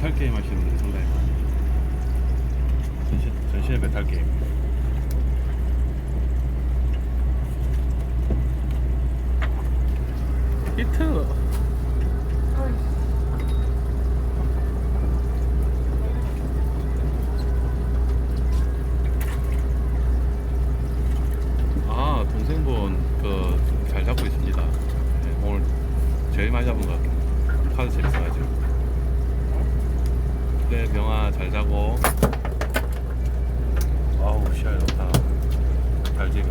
메탈 게임 하시는 분들이 상당히 많아요. 전신, 전신의 메탈 게임. 히트. 아 동생분 그 잘 잡고 있습니다. 네, 오늘 제일 많이 잡은 것 같아요. 카드 재밌어가 잘 자고. 아우 시야 좋다. 잘 지금.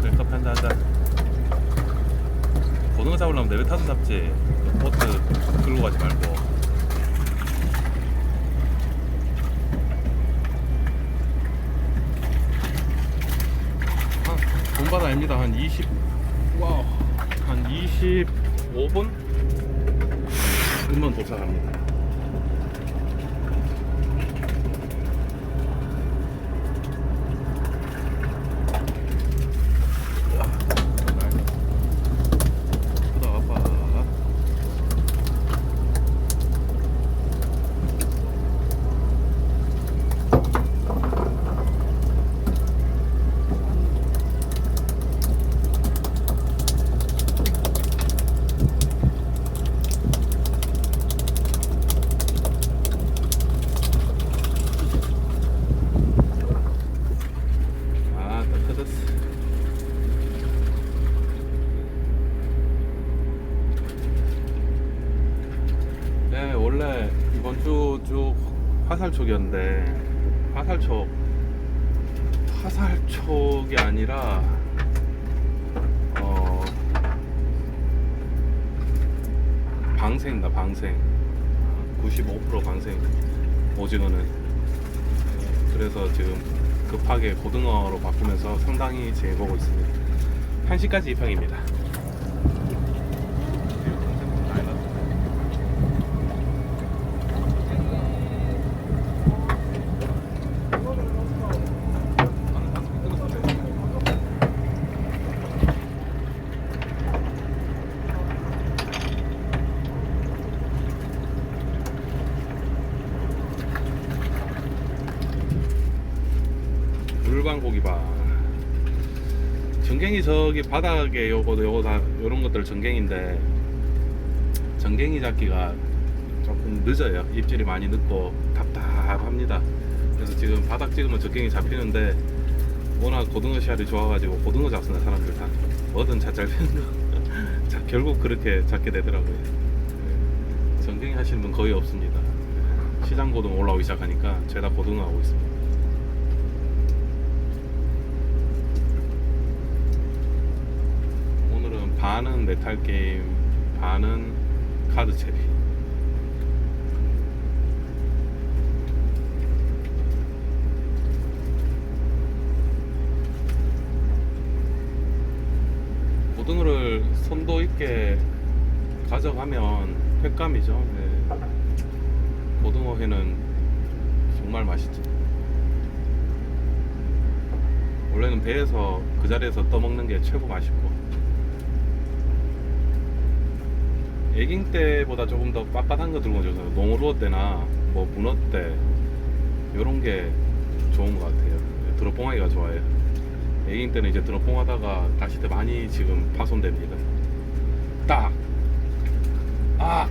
그래 커피 한잔 한잔. 고등어 잡으려면 내배 타서 잡지. 보트 끌고 가지 말고. 아닙니다. 한 20, 와우. 한 25분? 금방 도착합니다 아빠. 아, 다 터졌어. 네, 원래 이번 주 쭉 화살촉이었는데 화살촉 화살촉이 아니라 어 방생입니다. 방생. 95% 방생 오징어는 네, 그래서 지금 급하게 고등어로 바꾸면서 상당히 재보고 있습니다. 1시까지 입항입니다. 물방고기밥 전갱이 저기 바닥에 요거 요거 다 요런 것들 전갱인데 전갱이 잡기가 조금 늦어요. 입질이 많이 늦고 답답합니다. 그래서 지금 바닥 찍으면 전갱이 잡히는데 워낙 고등어 씨알이 좋아가지고 고등어 잡수는 사람들 다. 뭐든 잘 잡히는 거. 자, 결국 그렇게 잡게 되더라고요. 네. 전갱이 하시는 분 거의 없습니다. 시장 고등어 올라오기 시작하니까 죄다 고등어 하고 있습니다 오늘은 반은 메탈 게임, 반은 카드 채비. 고등어를 손도 있게 가져가면 횟감이죠. 네. 고등어 회는 정말 맛있죠. 원래는 배에서 그 자리에서 떠먹는 게 최고 맛있고 에깅 때보다 조금 더 빳빳한 거 들고 오셔서 농어루어 때나 뭐 문어대 요런 게 좋은 것 같아요. 드롭봉하기가 좋아요. 애인 때는 이제 드롭봉하다가 때 많이 지금 파손됩니다. 딱! 아!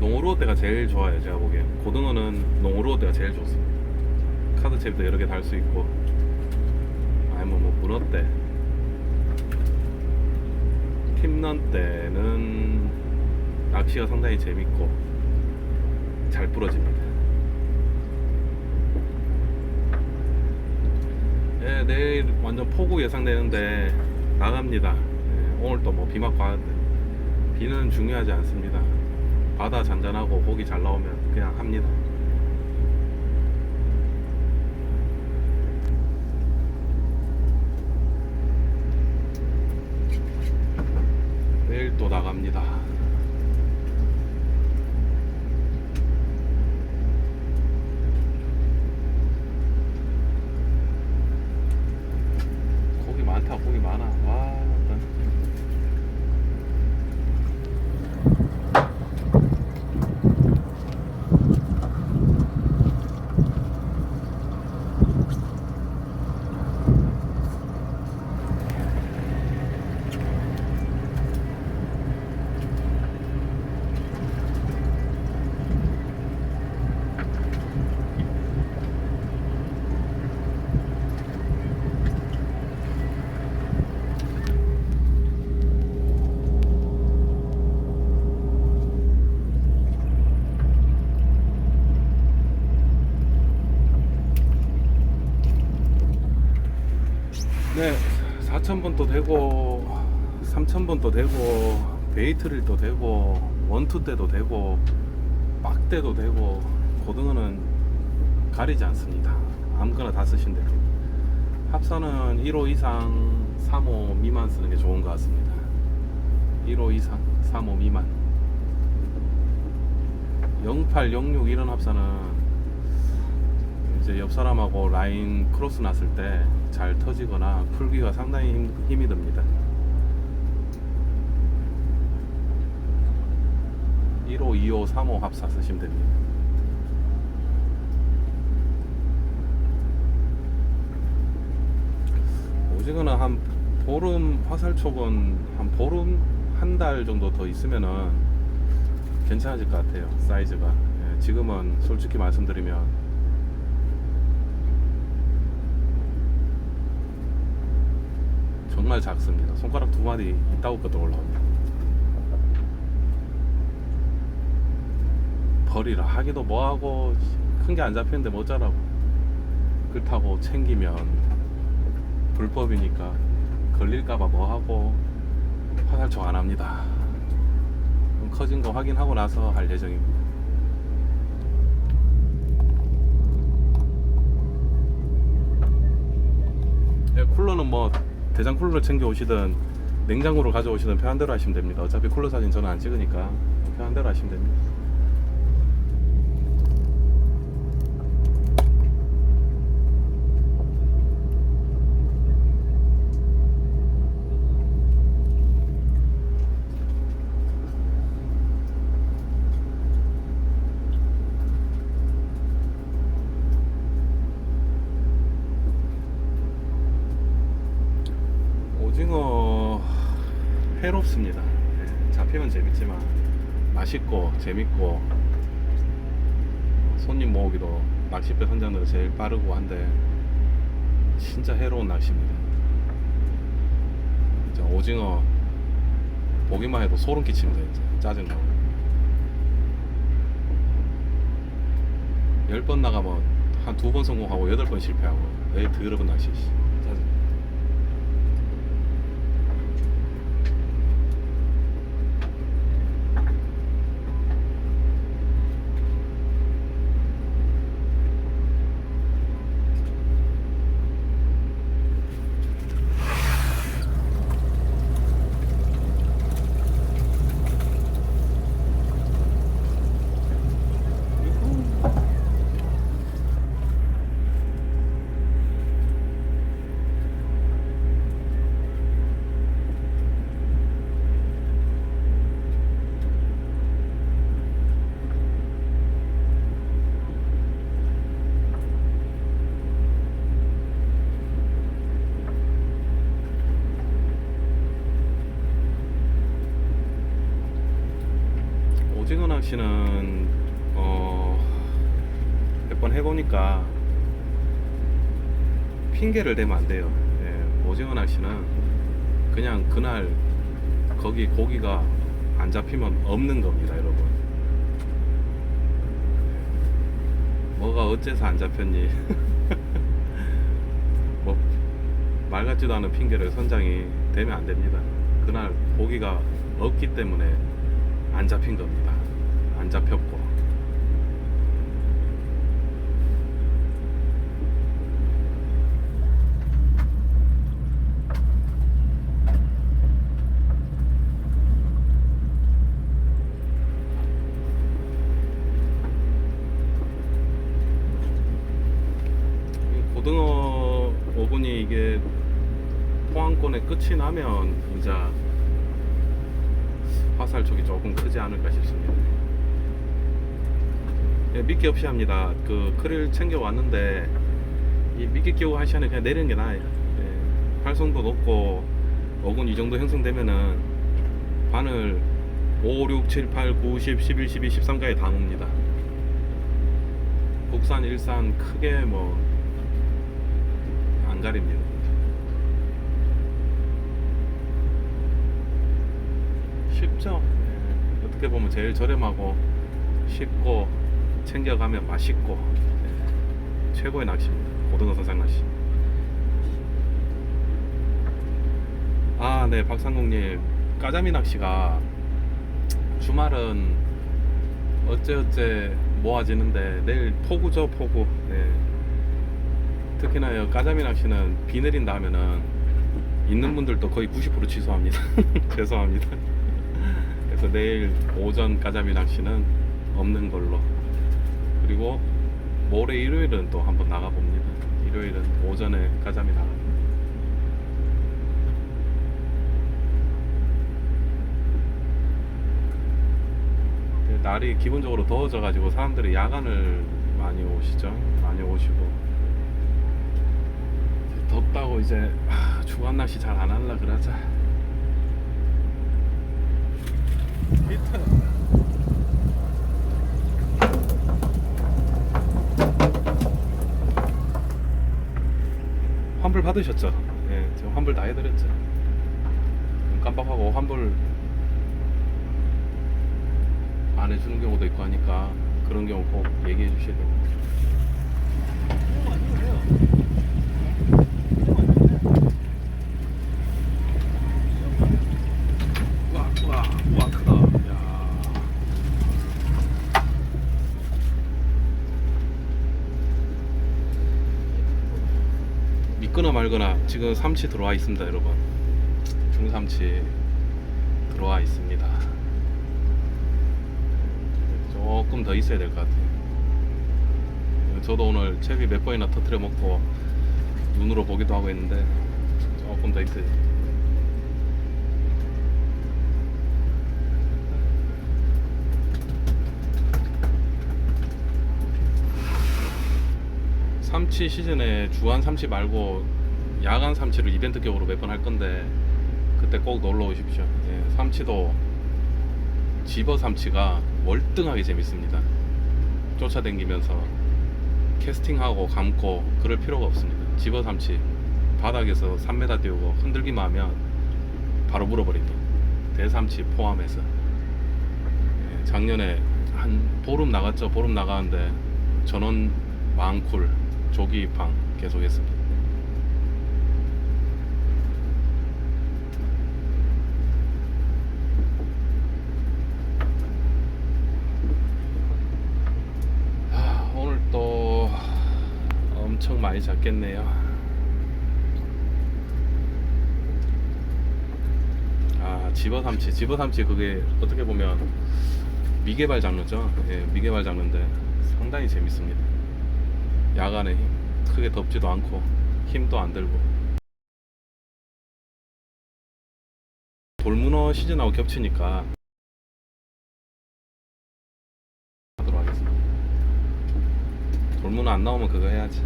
농어로드가 제일 좋아요 제가 보기엔 고등어는 농어로드가 제일 좋습니다 카드체도 여러 개 달 수 있고. 아니면 뭐 문어대 킴넌 때는 낚시가 상당히 재밌고 잘 부러집니다. 예, 내일 완전 폭우 예상되는데 나갑니다. 예, 오늘 또 뭐 비 맞고 하는데 비는 중요하지 않습니다. 바다 잔잔하고 고기 잘 나오면 그냥 합니다. 나갑니다. 고기 많다, 고기 많아. 와, 일단. 네, 4,000번도 되고 3,000번도 되고 베이트릴도 되고 원투 때도 되고 빡대도 되고 고등어는 가리지 않습니다. 아무거나 다 쓰시면 됩니다. 합선은 1호 이상 3호 미만 쓰는 게 좋은 것 같습니다. 1호 이상 3호 미만 08, 06 이런 합선은 이제 옆 사람하고 라인 크로스 났을 때 잘 터지거나 풀기가 상당히 힘, 힘이 듭니다. 1호, 2호, 3호 합사 쓰시면 됩니다. 오징어는 한 보름 화살촉은 한 보름 한 달 정도 더 있으면은 괜찮아질 것 같아요 사이즈가 예, 지금은 솔직히 말씀드리면 정말 작습니다. 손가락 두 마디 있다고 것도 올라옵니다. 버리라 하기도 뭐하고 큰 게 안 잡히는데 뭐 어쩌라고 그렇다고 챙기면 불법이니까 걸릴까봐 뭐하고 화살촉 안 합니다. 커진 거 확인하고 나서 할 예정입니다. 예, 쿨러는 뭐 대장 쿨러를 챙겨 오시든 냉장고를 가져오시든 편한 대로 하시면 됩니다. 어차피 쿨러 사진 저는 안 찍으니까 편한 대로 하시면 됩니다. 오징어 해롭습니다. 예, 잡히면 재밌지만 맛있고 재밌고 손님 모으기도 낚싯배 선장들은 제일 빠르고 한데 진짜 해로운 낚시입니다. 진짜 오징어 보기만 해도 소름 끼칩니다. 진짜 짜증나. 열번 나가면 한 두 번 성공하고 여덟 번 실패하고 에 더러운 낚시. 씨. 짜증. 오징어 낚시는 어, 몇 번 해보니까 핑계를 대면 안 돼요. 예, 오징어 낚시는 그냥 그날 거기 고기가 안 잡히면 없는 겁니다, 여러분. 예. 뭐가 어째서 안 잡혔니? 뭐 말 같지도 않은 핑계를 선장이 대면 안 됩니다. 그날 고기가 없기 때문에 안 잡힌 겁니다. 안 잡혔고. 이 고등어 어군이 이게 포항권의 끝이 나면 이제 화살촉이 조금 크지 않을까 싶습니다. 예, 미끼 없이 합니다. 그 크릴 챙겨 왔는데 이 미끼 끼고 한 시간에 그냥 내리는 게 나아요. 예, 활성도 높고 어군 이 정도 형성되면은 바늘 5, 6, 7, 8, 9, 10, 11, 12, 13까지 다 놉니다. 국산, 일산 크게 뭐 안 가립니다. 쉽죠. 예, 어떻게 보면 제일 저렴하고 쉽고 챙겨가면 맛있고 예, 최고의 낚시입니다. 고등어 선상 낚시. 아, 네, 박상국님 까자미 낚시가 주말은 어째어째 모아지는데 내일 폭우죠 폭우. 네. 특히나 요 까자미 낚시는 비 내린다 하면은 있는 분들도 거의 90% 취소합니다. 죄송합니다. 그래서 내일 오전 까자미 낚시는 없는 걸로. 그리고 모레 일요일은 또 한번 나가 봅니다. 일요일은 오전에 까자미 나가. 날이 기본적으로 더워져 가지고 사람들이 야간을 많이 오시죠. 많이 오시고 덥다고 이제 아, 주간 낚시 잘 안 할라 그러자. 히트. 환불 받으셨죠? 예, 지금 환불 다 해드렸죠. 깜빡하고 환불 안 해주는 경우도 있고 하니까 그런 경우 꼭 얘기해 주셔야 됩니다. 우와, 우와, 우와, 크다. 야. 믿거나 말거나 지금 삼치 들어와 있습니다, 여러분. 중삼치 들어와 있습니다. 조금 더 있어야 될 것 같아요. 저도 오늘 채비 몇 번이나 터트려 먹고 눈으로 보기도 하고 했는데 조금 더 있어야 돼요. 삼치 시즌에 주간 삼치 말고 야간 삼치를 이벤트 격으로 몇 번 할 건데 그때 꼭 놀러 오십시오. 예, 삼치도 집어 삼치가 월등하게 재밌습니다. 쫓아다니면서 캐스팅하고 감고 그럴 필요가 없습니다. 집어 삼치 바닥에서 3m 띄우고 흔들기만 하면 바로 물어버립니다. 대삼치 포함해서 예, 작년에 한 보름 나갔죠. 보름 나가는데 전원 망쿨 조기 입항 계속했습니다. 아, 오늘 또 엄청 많이 잡겠네요. 아, 집어삼치. 집어삼치 그게 어떻게 보면 미개발 장르죠. 예, 미개발 장르인데 상당히 재밌습니다. 야간에 힘- 크게 덥지도 않고 힘도 안 들고 돌문어 시즌하고 겹치니까. 돌문어 안 나오면 그거 해야지.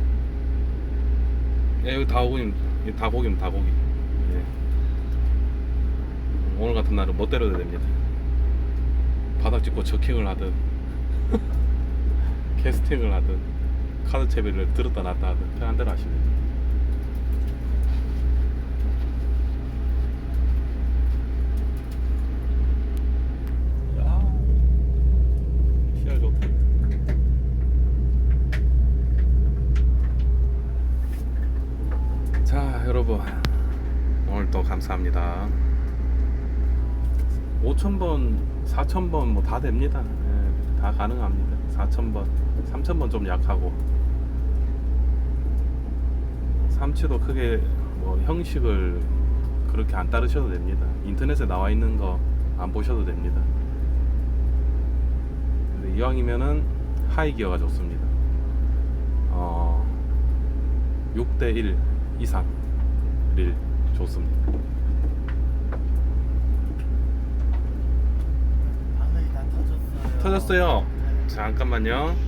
예, 여기 다 고기, 다 고기면 다 고기. 예. 오늘 같은 날은 못 때려도 됩니다. 바닥 찍고 저킹을 하든 캐스팅을 하든 카드 채비를 들었다 놨다 하든 편한 대로 하시면. 야, 시야 좋다. 자, 여러분 오늘 또 감사합니다. 5,000번, 4,000번 뭐 다 됩니다. 예, 다 가능합니다. 4,000번, 3,000번 좀 약하고. 삼치도 크게 뭐 형식을 그렇게 안 따르셔도 됩니다. 인터넷에 나와 있는 거 안 보셔도 됩니다. 이왕이면은 하이 기어가 좋습니다. 어, 6대1 이상 릴 좋습니다. 바늘이 다 터졌어요. 터졌어요. 잠깐만요.